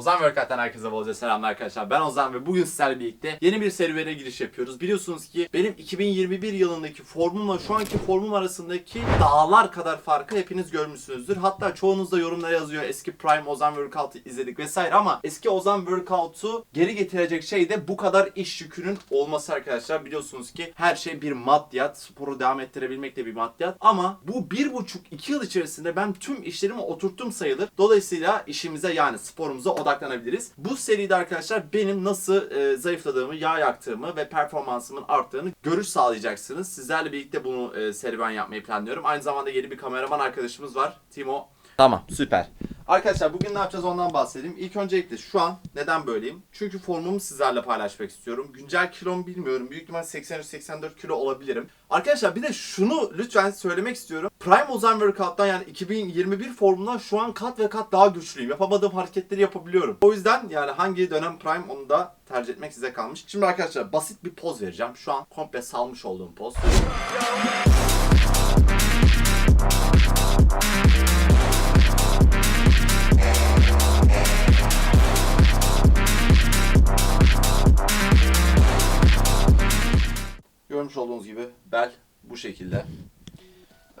Ozan Workout'tan herkese bolca selamlar arkadaşlar. Ben Ozan ve bugün sizlerle birlikte yeni bir serüvene giriş yapıyoruz. Biliyorsunuz ki benim 2021 yılındaki formumla şu anki formum arasındaki dağlar kadar farkı hepiniz görmüşsünüzdür. Hatta çoğunuz da yorumlara yazıyor eski Prime Ozan Workout'u izledik vesaire ama eski Ozan Workout'u geri getirecek şey de bu kadar iş yükünün olması arkadaşlar. Biliyorsunuz ki her şey bir maddiyat. Sporu devam ettirebilmek de bir maddiyat. Ama bu bir buçuk iki yıl içerisinde ben tüm işlerimi oturttum sayılır. Dolayısıyla işimize yani sporumuza odaklanabiliriz. Bu seride arkadaşlar benim nasıl e, zayıfladığımı, yağ yaktığımı ve performansımın arttığını görüş sağlayacaksınız. Sizlerle birlikte bunu e, serüven yapmayı planlıyorum. Aynı zamanda yeni bir kameraman arkadaşımız var. Timo. Tamam süper. Arkadaşlar bugün ne yapacağız ondan bahsedeyim. İlk öncelikle şu an neden böyleyim? Çünkü formumu sizlerle paylaşmak istiyorum. Güncel kilom bilmiyorum. Büyük ihtimal 83-84 kilo olabilirim. Arkadaşlar bir de şunu lütfen söylemek istiyorum. Prime Ozan Workout'tan yani 2021 formundan şu an kat ve kat daha güçlüyüm. Yapamadığım hareketleri yapabiliyorum. O yüzden yani hangi dönem Prime onu da tercih etmek size kalmış. Şimdi arkadaşlar basit bir poz vereceğim. Şu an komple salmış olduğum poz. Şekilde.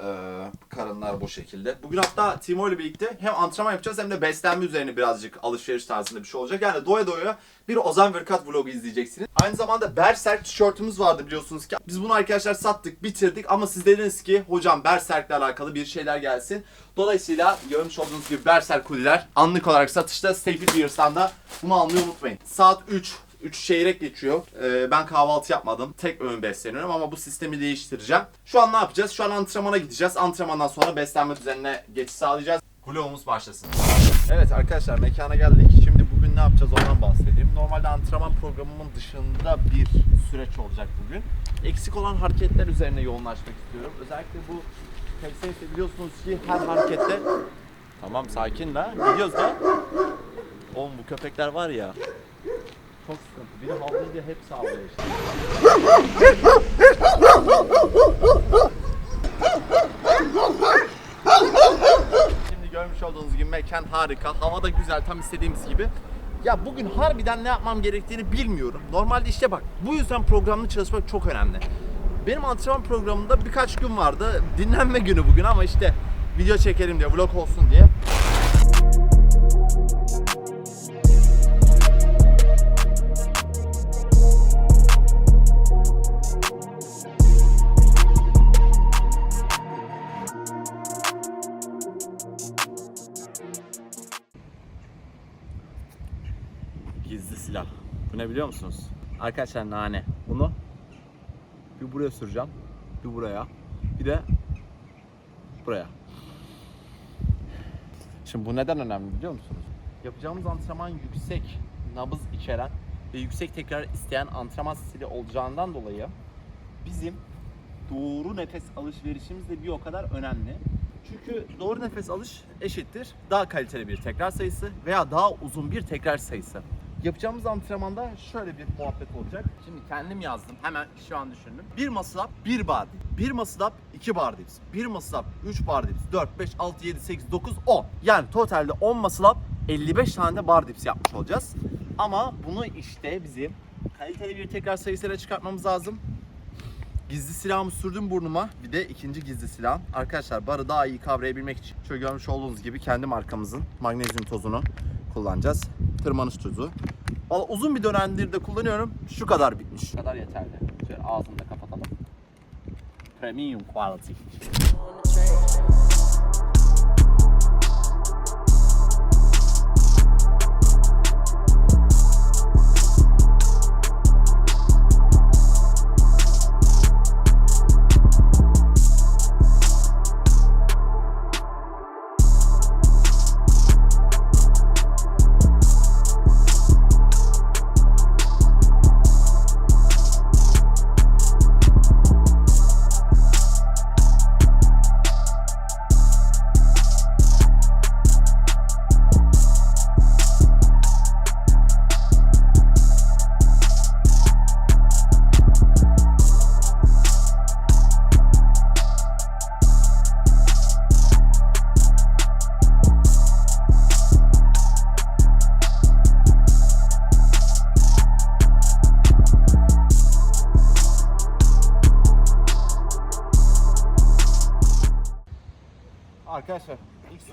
Ee, karınlar bu şekilde. Bugün hatta Timo ile birlikte hem antrenman yapacağız hem de beslenme üzerine birazcık alışveriş tarzında bir şey olacak. Yani doya doya bir Ozan Workout vlogu izleyeceksiniz. Aynı zamanda Berserk tişörtümüz vardı biliyorsunuz ki. Biz bunu arkadaşlar sattık, bitirdik ama siz dediniz ki hocam Berserk'le alakalı bir şeyler gelsin. Dolayısıyla görmüş olduğunuz gibi Berserk kuliler anlık olarak satışta Staples Beers'tan da bunu almayı unutmayın. Saat 3 3 çeyrek geçiyor. Ee, ben kahvaltı yapmadım. Tek öğün besleniyorum ama bu sistemi değiştireceğim. Şu an ne yapacağız? Şu an antrenmana gideceğiz. Antrenmandan sonra beslenme düzenine geçiş sağlayacağız. Vlogumuz başlasın. Evet arkadaşlar mekana geldik. Şimdi bugün ne yapacağız ondan bahsedeyim. Normalde antrenman programımın dışında bir süreç olacak bugün. Eksik olan hareketler üzerine yoğunlaşmak istiyorum. Özellikle bu Texas'te biliyorsunuz ki her harekette Tamam sakin la. Gidiyoruz da. Oğlum bu köpekler var ya. Çok sıkıntı. Biri havlayınca hepsi havlıyor işte. Şimdi görmüş olduğunuz gibi mekan harika. Hava da güzel tam istediğimiz gibi. Ya bugün harbiden ne yapmam gerektiğini bilmiyorum. Normalde işte bak bu yüzden programlı çalışmak çok önemli. Benim antrenman programımda birkaç gün vardı. Dinlenme günü bugün ama işte video çekelim diye, vlog olsun diye. Ne biliyor musunuz? Arkadaşlar nane. Bunu bir buraya süreceğim. Bir buraya. Bir de buraya. Şimdi bu neden önemli biliyor musunuz? Yapacağımız antrenman yüksek nabız içeren ve yüksek tekrar isteyen antrenman stili olacağından dolayı bizim doğru nefes alışverişimiz de bir o kadar önemli. Çünkü doğru nefes alış eşittir daha kaliteli bir tekrar sayısı veya daha uzun bir tekrar sayısı. Yapacağımız antrenmanda şöyle bir muhabbet olacak. Şimdi kendim yazdım. Hemen şu an düşündüm. Bir muscle up, bir bar dip. Bir muscle up, iki bar dips. Bir muscle up, üç bar dips. 4, 5, 6, 7, 8, 9, 10. Yani totalde 10 muscle up, 55 tane de bar dips yapmış olacağız. Ama bunu işte bizim kaliteli bir tekrar sayısıyla çıkartmamız lazım. Gizli silahımı sürdüm burnuma. Bir de ikinci gizli silahım. Arkadaşlar barı daha iyi kavrayabilmek için şöyle görmüş olduğunuz gibi kendi markamızın magnezyum tozunu kullanacağız. Tırmanış tozu. Valla uzun bir dönemdir de kullanıyorum. Şu kadar bitmiş. Şu kadar yeterli. Şöyle ağzını da kapatalım. Premium quality.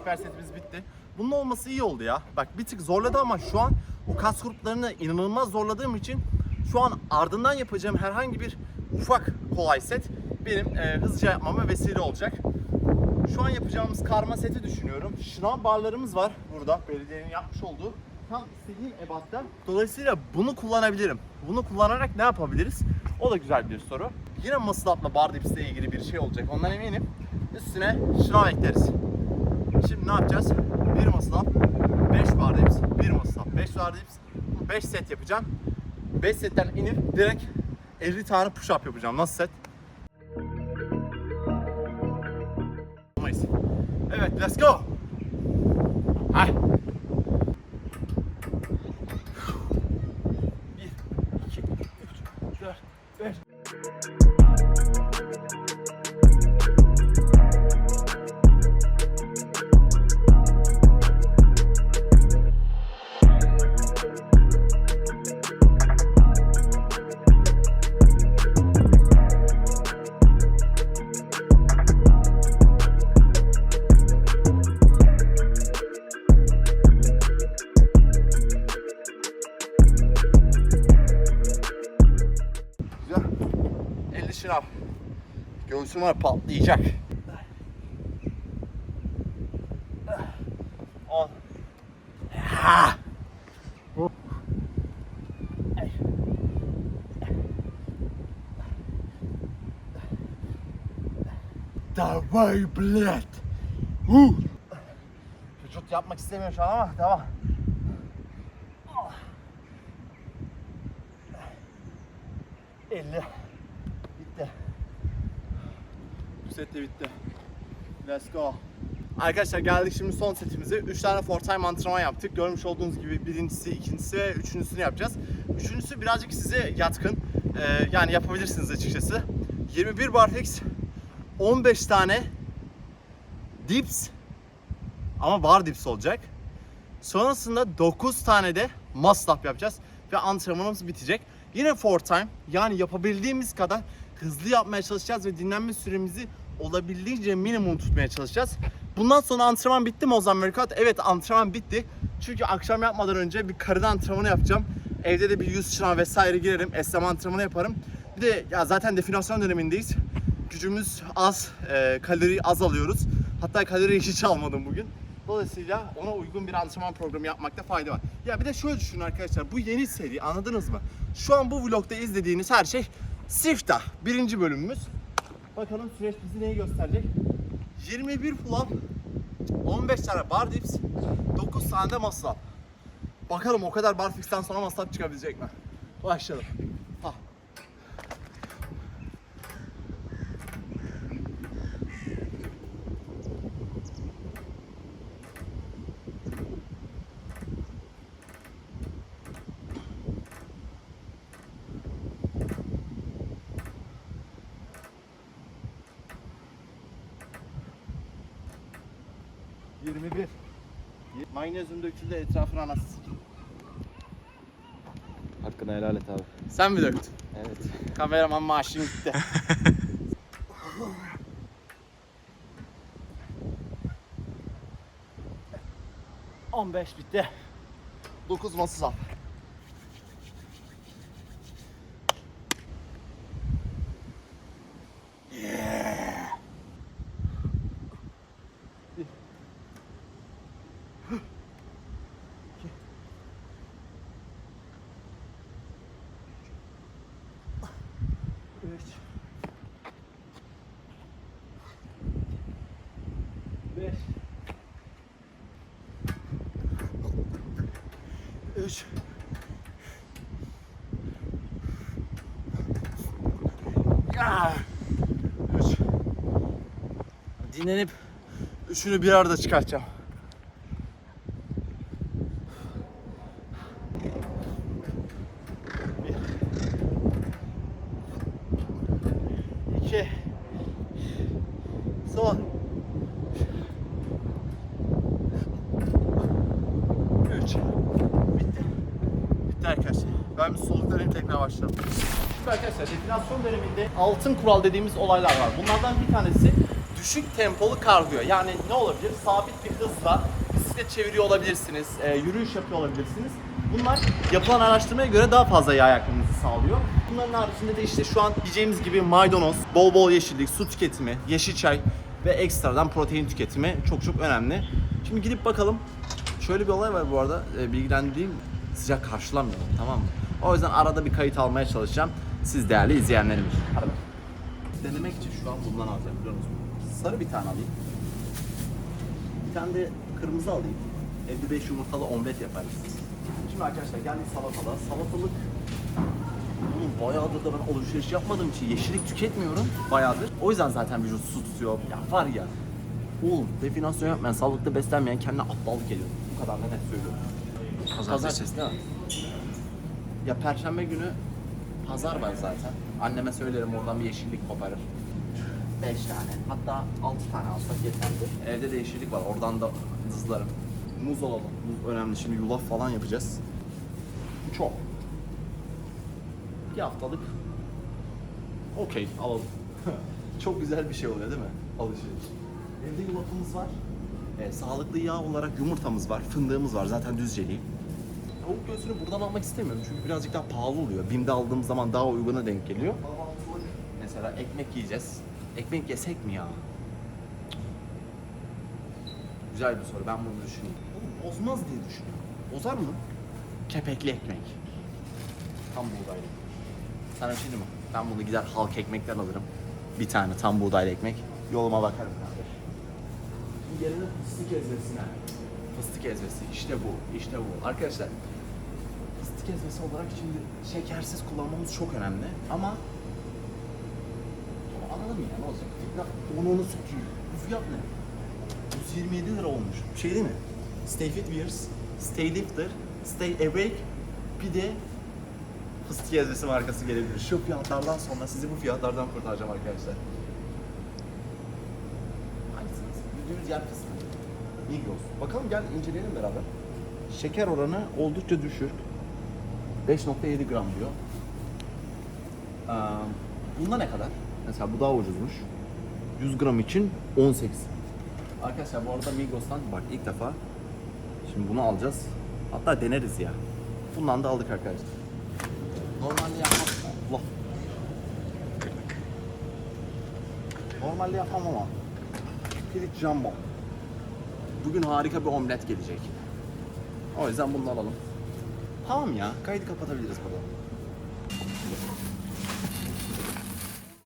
Süper setimiz bitti. Bunun olması iyi oldu ya. Bak bir tık zorladı ama şu an o kas gruplarını inanılmaz zorladığım için şu an ardından yapacağım herhangi bir ufak kolay set benim e, hızlıca yapmama vesile olacak. Şu an yapacağımız karma seti düşünüyorum. Şınav barlarımız var burada. Belediyenin yapmış olduğu. Tam istediğim ebatta. Dolayısıyla bunu kullanabilirim. Bunu kullanarak ne yapabiliriz? O da güzel bir soru. Yine muscle up'la bar dips ile ilgili bir şey olacak. Ondan eminim. Üstüne şınav ekleriz. Şimdi ne yapacağız? Bir up, 5 bar dips, bir muscle up, 5 bar dips. 5 set yapacağım. 5 setten inip direkt 50 tane push up yapacağım. Nasıl set? Evet, let's go. Hay. 50 şınav. Göğsüm var patlayacak. 10. Ha! Давай, блядь! Huh! Vücut yapmak istemiyor şu an ama devam. Elli. Set de bitti. Let's go. Arkadaşlar geldik şimdi son setimize. 3 tane four time antrenman yaptık. Görmüş olduğunuz gibi birincisi, ikincisi ve üçüncüsünü yapacağız. Üçüncüsü birazcık size yatkın. Ee, yani yapabilirsiniz açıkçası. 21 bar fix, 15 tane dips ama bar dips olacak. Sonrasında 9 tane de muscle up yapacağız ve antrenmanımız bitecek. Yine four time yani yapabildiğimiz kadar hızlı yapmaya çalışacağız ve dinlenme süremizi olabildiğince minimum tutmaya çalışacağız. Bundan sonra antrenman bitti mi Ozan Merikat? Evet antrenman bitti. Çünkü akşam yapmadan önce bir karın antrenmanı yapacağım. Evde de bir yüz çınav vesaire girerim. Esneme antrenmanı yaparım. Bir de ya zaten definasyon dönemindeyiz. Gücümüz az, e, kalori az alıyoruz. Hatta kalori hiç almadım bugün. Dolayısıyla ona uygun bir antrenman programı yapmakta fayda var. Ya bir de şöyle düşünün arkadaşlar. Bu yeni seri anladınız mı? Şu an bu vlogda izlediğiniz her şey siftah. Birinci bölümümüz. Bakalım süreç bizi neyi gösterecek? 21 pull up, 15 tane bar dips, 9 tane de muscle up. Bakalım o kadar bar fixten sonra muscle up çıkabilecek mi? Başlayalım. Ha. Yirmi bir. Magnezyum döküldü etrafına anası sikeyim. Hakkını helal et abi. Sen mi döktün? Evet. Kameraman maaşın gitti. On beş bitti. Dokuz masız 5 3 ya 3 Dinlenip üçünü bir arada çıkartacağım. Bir. İki. Tekrar başlayalım. Şimdi arkadaşlar definasyon döneminde altın kural dediğimiz olaylar var. Bunlardan bir tanesi düşük tempolu kardiyo. Yani ne olabilir? Sabit bir hızla bisiklet çeviriyor olabilirsiniz, e, yürüyüş yapıyor olabilirsiniz. Bunlar yapılan araştırmaya göre daha fazla yağ yakmanızı sağlıyor. Bunların haricinde de işte şu an diyeceğimiz gibi maydanoz, bol bol yeşillik, su tüketimi, yeşil çay ve ekstradan protein tüketimi çok çok önemli. Şimdi gidip bakalım. Şöyle bir olay var bu arada e, bilgilendireyim. Sıcak karşılamıyorum tamam mı? O yüzden arada bir kayıt almaya çalışacağım. Siz değerli izleyenlerim için. Hadi bakalım. Denemek için şu an bundan alacağım biliyor musunuz? Sarı bir tane alayım. Bir tane de kırmızı alayım. Evde 5 yumurtalı omlet yaparız. Şimdi arkadaşlar geldik salatalığa. Salatalık Oğlum bayağıdır da ben alışveriş yapmadığım için yeşillik tüketmiyorum bayağıdır. O yüzden zaten vücut su tutuyor. Ya var ya. Oğlum definasyon yapmayan, sağlıklı beslenmeyen kendine aptallık ediyor. Bu kadar da net söylüyorum. Pazartesi değil mi? Ya perşembe günü pazar var zaten. Anneme söylerim oradan bir yeşillik koparır. 5 tane hatta 6 tane alsak yeterli. Evde de yeşillik var oradan da hızlarım. Muz alalım. Muz önemli. Şimdi yulaf falan yapacağız. Çok. Bir haftalık okey alalım. Çok güzel bir şey oluyor değil mi? Alışveriş. Evde yulafımız var. E, sağlıklı yağ olarak yumurtamız var, fındığımız var. Zaten düzceli. Tavuk göğsünü buradan almak istemiyorum çünkü birazcık daha pahalı oluyor. Bim'de aldığımız zaman daha uyguna denk geliyor. Mesela ekmek yiyeceğiz. Ekmek yesek mi ya? Güzel bir soru. Ben bunu düşüneyim. Oğlum bozmaz diye düşünüyorum. Bozar mı? Kepekli ekmek. Tam buğdaylı. Sana bir şey mi? Ben bunu gider halk ekmekten alırım. Bir tane tam buğdaylı ekmek. Yoluma bakarım kardeş. Gelelim fıstık ezmesine. Fıstık ezmesi. İşte bu. işte bu. Arkadaşlar fıstık ezmesi olarak şimdi şekersiz kullanmamız çok önemli. Ama mı ya ne olacak? Fitnat onu onu söküyor. Bu fiyat ne? 127 lira olmuş. Şey değil mi? Stay fit Wears, Stay Lifter, Stay Awake bir de fıstık ezmesi markası gelebilir. Şu fiyatlardan sonra sizi bu fiyatlardan kurtaracağım arkadaşlar. Hangisiniz? Yüzdüğünüz yer fıstık. Migros. Bakalım gel inceleyelim beraber. Şeker oranı oldukça düşük. 5.7 gram diyor. Ee, bunda ne kadar? Mesela bu daha ucuzmuş. 100 gram için 18. Arkadaşlar bu arada Migros'tan bak ilk defa şimdi bunu alacağız. Hatta deneriz ya. Bundan da aldık arkadaşlar. Normalde yapmam. Allah. Normalde yapmam ama. Pirinç jambon. Bugün harika bir omlet gelecek. O yüzden bunu alalım. Tamam ya. Kaydı kapatabiliriz burada.